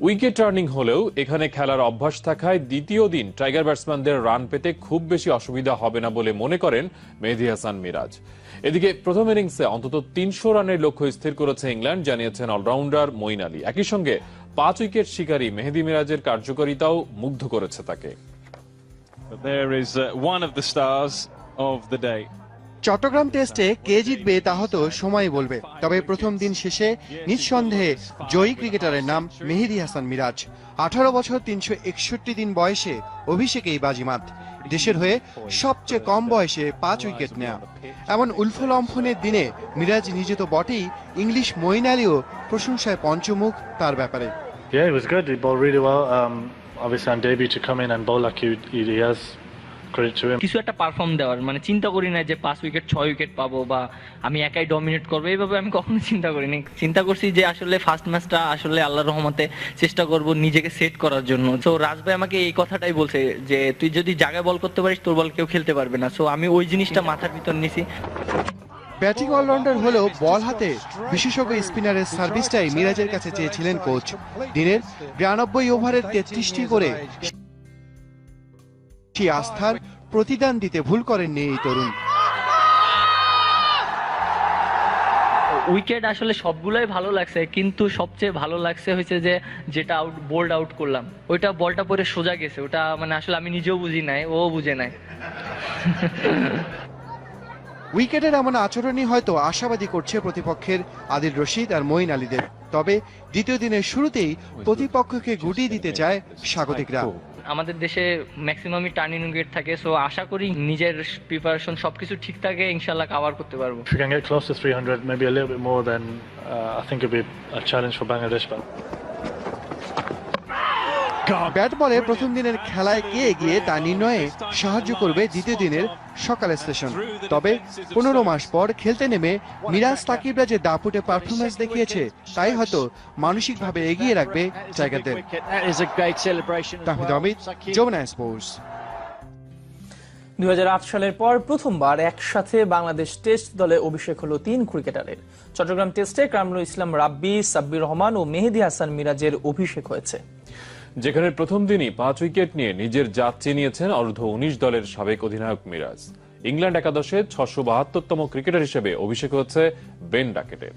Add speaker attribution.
Speaker 1: Wicket turning হলেও এখানে খেলার অভ্যাস থাকায় দ্বিতীয় দিন টাইগার ব্যাটসম্যানদের রান পেতে খুব বেশি অসুবিধা হবে না বলে মনে করেন মেহেদি হাসান মিরাজ। এদিকে প্রথম ইনিংসে অন্তত তিনশো রানের লক্ষ্য স্থির করেছে ইংল্যান্ড জানিয়েছেন অলরাউন্ডার মঈন আলী। একই সঙ্গে পাঁচ উইকেট শিকারী মেহেদি মিরাজের কার্যকারিতাও মুগ্ধ করেছে তাকে।
Speaker 2: There is uh, one of the stars of the day.
Speaker 3: Chittagong টেস্টে কে জিতবে তা হয়তো সময় বলবে। তবে প্রথম দিন শেষে নিঃসন্দেহে জয়ী ক্রিকেটারের নাম মেহেদি হাসান মিরাজ। আঠারো বছর তিনশো একষট্টি দিন বয়সে অভিষেকেই বাজিমাত। দেশের হয়ে সবচেয়ে কম বয়সে পাঁচ উইকেট নেয়া। এমন উলফলম্ফনের দিনে মিরাজ নিজে তো বটেই ইংলিশ মইন আলীও প্রশংসায় পঞ্চমুখ তার ব্যাপারে।
Speaker 4: Yeah, it was good. He bowled really well. Um, obviously, on debut to come in and bowl like he, he has, credit to him.
Speaker 5: কিছু একটা পারফর্ম দেওয়ার মানে চিন্তা করি না যে পাঁচ উইকেট ছয় উইকেট পাবো বা আমি একাই ডমিনেট করব এইভাবে আমি কখনো চিন্তা করিনি। চিন্তা করছি যে আসলে ফার্স্ট ম্যাচটা আসলে আল্লাহর রহমতে চেষ্টা করব নিজেকে সেট করার জন্য। তো রাজ ভাই আমাকে এই কথাটাই বলছে যে তুই যদি জায়গায় বল করতে পারিস তোর বল কেউ খেলতে পারবে না। সো আমি ওই জিনিসটা মাথার ভিতর নিছি।
Speaker 3: ব্যাটিং অলরাউন্ডার হলেও বল হাতে বিশেষজ্ঞ স্পিনারের সার্ভিসটাই মিরাজের কাছে চেয়েছিলেন কোচ দিনের বিরানব্বই ওভারের তেত্রিশটি করে সেই আস্থার প্রতিদান দিতে ভুল করেননি এই তরুণ।
Speaker 5: উইকেট আসলে সবগুলোই ভালো লাগছে কিন্তু সবচেয়ে ভালো লাগছে হয়েছে যে যেটা আউট বোল্ড আউট করলাম। ওইটা বলটা পরে সোজা গেছে ওটা মানে আসলে আমি নিজেও বুঝি নাই ও বুঝে নাই।
Speaker 3: উইকেটের এমন আচরণই হয়তো আশাবাদী করছে প্রতিপক্ষের আদিল রশিদ আর মঈন আলীদের। তবে দ্বিতীয় দিনের শুরুতেই প্রতিপক্ষকে গুটিয়ে দিতে চায় স্বাগতিকরা।
Speaker 5: আমাদের দেশে ম্যাক্সিমামই টার্নিং গেট থাকে সো আশা করি নিজের প্রিপারেশন সবকিছু ঠিক থাকে, ইনশাআল্লাহ কভার করতে পারব।
Speaker 4: Free close to 300 maybe a little bit more than I think it will be a challenge for Bangladesh but
Speaker 3: bat বলে প্রথম দিনের খেলায় কে এগিয়ে তা নির্ণয়ে সাহায্য করবে দ্বিতীয় দিনের সকালের সেশন তবে পনেরো মাস পর খেলতে নেমে মিরাজ তাকিবরা যে দাপুটে পারফরমেন্স দেখিয়েছে তাই হয়তো মানসিকভাবে এগিয়ে রাখবে
Speaker 6: as
Speaker 3: তাহমিদ. অমিত যমুনা স্পোর্টস
Speaker 7: দুই হাজার আট সালের পর প্রথমবার একসাথে বাংলাদেশ টেস্ট দলে অভিষেক হলো তিন ক্রিকেটারের। চট্টগ্রাম টেস্টে কামরুল ইসলাম রাব্বি সাব্বির রহমান ও মেহেদি হাসান মিরাজের অভিষেক হয়েছে।
Speaker 1: যেখানে প্রথম দিনই পাঁচ উইকেট নিয়ে নিজের জাত চিনিয়েছেন অর্ধ উনিশ দলের সাবেক অধিনায়ক মিরাজ। ইংল্যান্ড একাদশে ছশো বাহাত্তরতম ক্রিকেটার হিসেবে অভিষেক হচ্ছে বেন ডাকেটের।